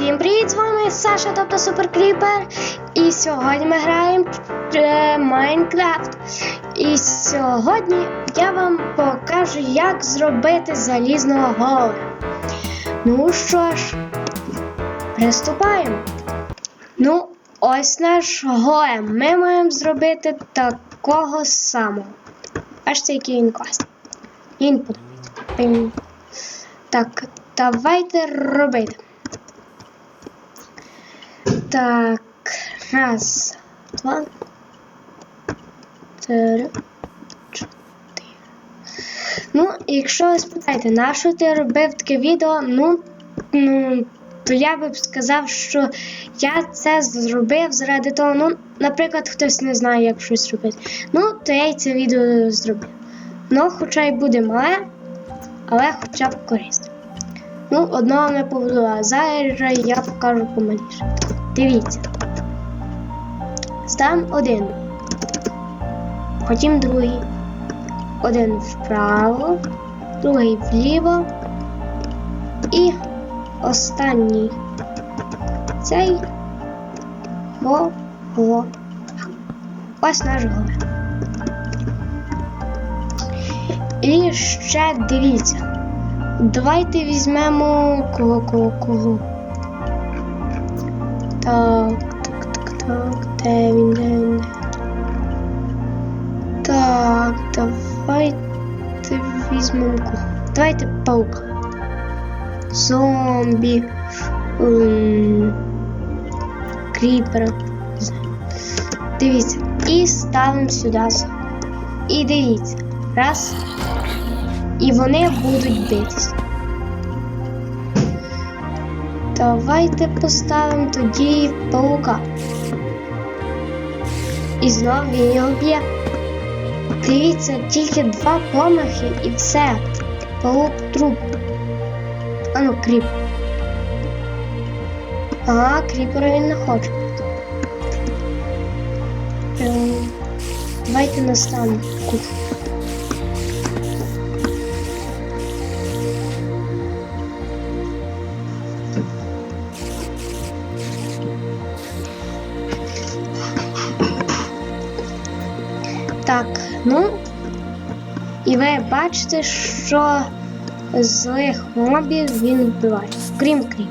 Всім привіт! З вами Саша, тобто Супер Кріпер. І сьогодні ми граємо в Майнкрафт. І сьогодні я вам покажу, як зробити залізного голема. Ну що ж, приступаємо. Ну, ось наш голем. Ми маємо зробити такого самого. Бачите, який він класний. Він подобається. Так, давайте робити. Так, раз, два, три, чотири. Ну, якщо ви спитаєте, на що ти робив таке відео, ну, ну, то я би сказав, що я це зробив заради того, ну, наприклад, хтось не знає, як щось робити. Ну, то я й це відео зробив. Ну, хоча й буде мале, але хоча б корисне. Ну, одного не побудувала. Зараз я покажу помаліше. Дивіться. Став один. Потім другий. Один вправо, другий вліво. І останній. Цей го-го. Ось наш голем. І ще дивіться. Давайте візьмемо кого, кого, кого. Так, так, так, так. Де він, де він? Так, давайте візьмемо. Давайте паука. Зомбі. ем, Кріпера. Дивіться. І ставимо сюди. І дивіться. Раз. І вони будуть битися. Давайте поставимо тоді паука. І знов він його б'є. Дивіться, тільки два помахи і все. Паук труп. Ану, кріп. Ага, кріпера він не хоче. Ем, Давайте настанемо кухню. Так, ну. І ви бачите, що злих мобів він вбиває. Крім кріп.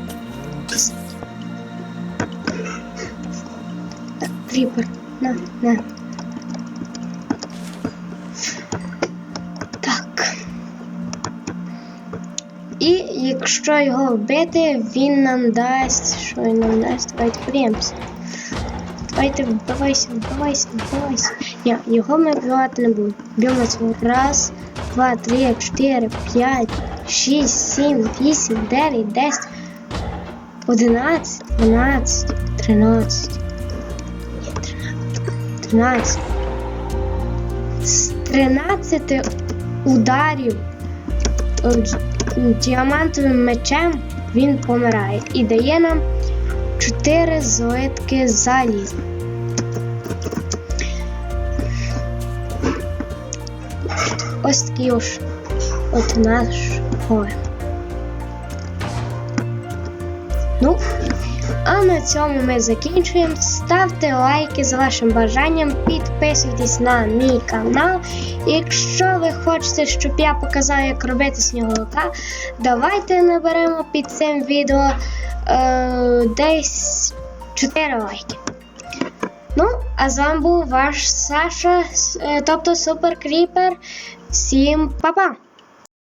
Так, кріпер. На, на. Так. І якщо його вбити, він нам дасть. Що він нам дасть? Давайте подивимося. Давайте вбивайся, вбивайся, вбивайся. Ні, його ми вбивати не будемо. Б'ємо цього. Раз, два, три, чотири, п'ять, шість, сім, вісім, дев'ять, десять, одинадцять, дванадцять, тринадцять. Тринадцять. З тринадцяти ударів діамантовим мечем він помирає і дає нам чотири злитки заліза. Ось такий ось от наш голем. Ну, а на цьому ми закінчуємо. Ставте лайки за вашим бажанням, підписуйтесь на мій канал. Якщо ви хочете, щоб я показав, як робити сніговика, давайте наберемо під цим відео е, десь 4 лайки. Ну, а з вами був ваш Саша, е, тобто Супер Кріпер. Всім па-па!